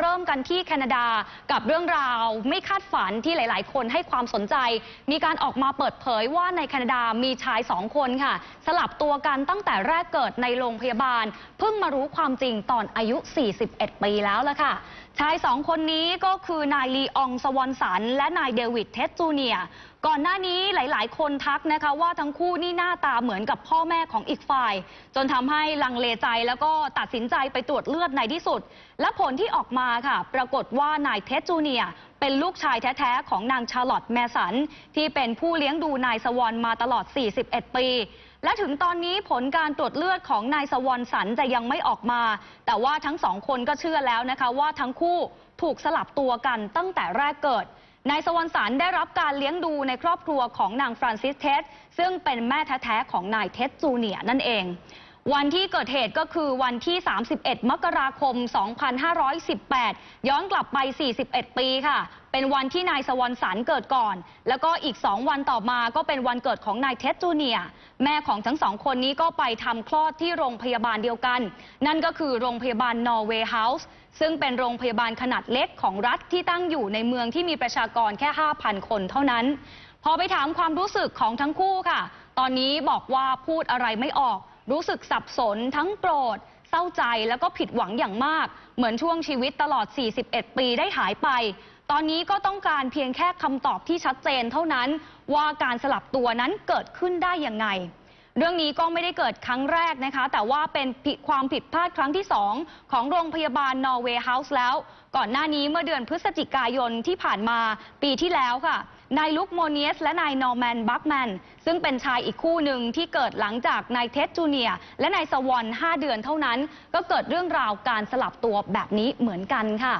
เริ่มกันที่แคนาดากับเรื่องราวไม่คาดฝันที่หลาย ๆ คนให้ความสนใจ มีการออกมาเปิดเผยว่าในแคนาดามีชายสองคนค่ะ สลับตัวกันตั้งแต่แรกเกิดในโรงพยาบาล เพิ่งมารู้ความจริงตอนอายุ 41 ปีแล้วล่ะค่ะ ชายสองคนนี้ก็คือนายลีอองสวอนสัน และนายเดวิดเทสจูเนียก่อนหน้านี้หลาย ๆ คนทักนะคะว่าทั้งคู่นี่หน้าตาเหมือนกับพ่อแม่ของอีกฝ่าย จนทำให้ลังเลใจแล้วก็ตัดสินใจไปตรวจเลือดในที่สุด และผลที่ออกมาค่ะ ปรากฏว่านายเทสจูเนีย เป็นลูกชายแท้ ๆ ของนางชาลอตแมสัน ที่เป็นผู้เลี้ยงดูนายสวอนมาตลอด 41 ปี และถึงตอนนี้ผลการตรวจเลือดของนายสวอนสันจะยังไม่ออกมา แต่ว่าทั้งสองคนก็เชื่อแล้วนะคะว่าทั้งคู่ถูกสลับตัวกันตั้งแต่แรกเกิดนายสวรรค์สันได้รับการเลี้ยงดูในครอบครัวของนางฟรานซิสเทสซึ่งเป็นแม่แท้ๆของนายเท็ดจูเนียนั่นเอง วันที่เกิดเหตุก็คือวันที่ 31 มกราคม 2518 ย้อนกลับไป 41 ปีค่ะ เป็นวันที่นายสวรรค์สันเกิดก่อน แล้วก็อีก 2 วันต่อมาก็เป็นวันเกิดของนายเท็ดจูเนียแม่ของทั้งสองคนนี้ก็ไปทำคลอดที่โรงพยาบาลเดียวกัน นั่นก็คือโรงพยาบาลนอร์เวย์เฮาส์ซึ่งเป็นโรงพยาบาลขนาดเล็กของรัฐที่ตั้งอยู่ในเมืองที่มีประชากรแค่ 5,000 คนเท่านั้น พอไปถามความรู้สึกของทั้งคู่ค่ะ ตอนนี้บอกว่าพูดอะไรไม่ออก รู้สึกสับสนทั้งโกรธ เศร้าใจแล้วก็ผิดหวังอย่างมาก เหมือนช่วงชีวิตตลอด 41 ปีได้หายไป ตอนนี้ก็ต้องการเพียงแค่คำตอบที่ชัดเจนเท่านั้น ว่าการสลับตัวนั้นเกิดขึ้นได้ยังไงเรื่องนี้ก็ไม่ได้เกิดครั้งแรกนะคะ แต่ว่าเป็นความผิดพลาดครั้งที่ 2 ของโรงพยาบาลนอร์เวย์เฮาส์แล้ว ก่อนหน้านี้เมื่อเดือนพฤศจิกายนที่ผ่านมาปีที่แล้วค่ะ นายลุกโมเนียส และนายนอร์แมนบัคแมนซึ่งเป็นชายอีกคู่หนึ่งที่เกิดหลังจากนายเท็ดจูเนียและนายสวอน5เดือนเท่านั้น ก็เกิดเรื่องราวการสลับตัวแบบนี้เหมือนกันค่ะ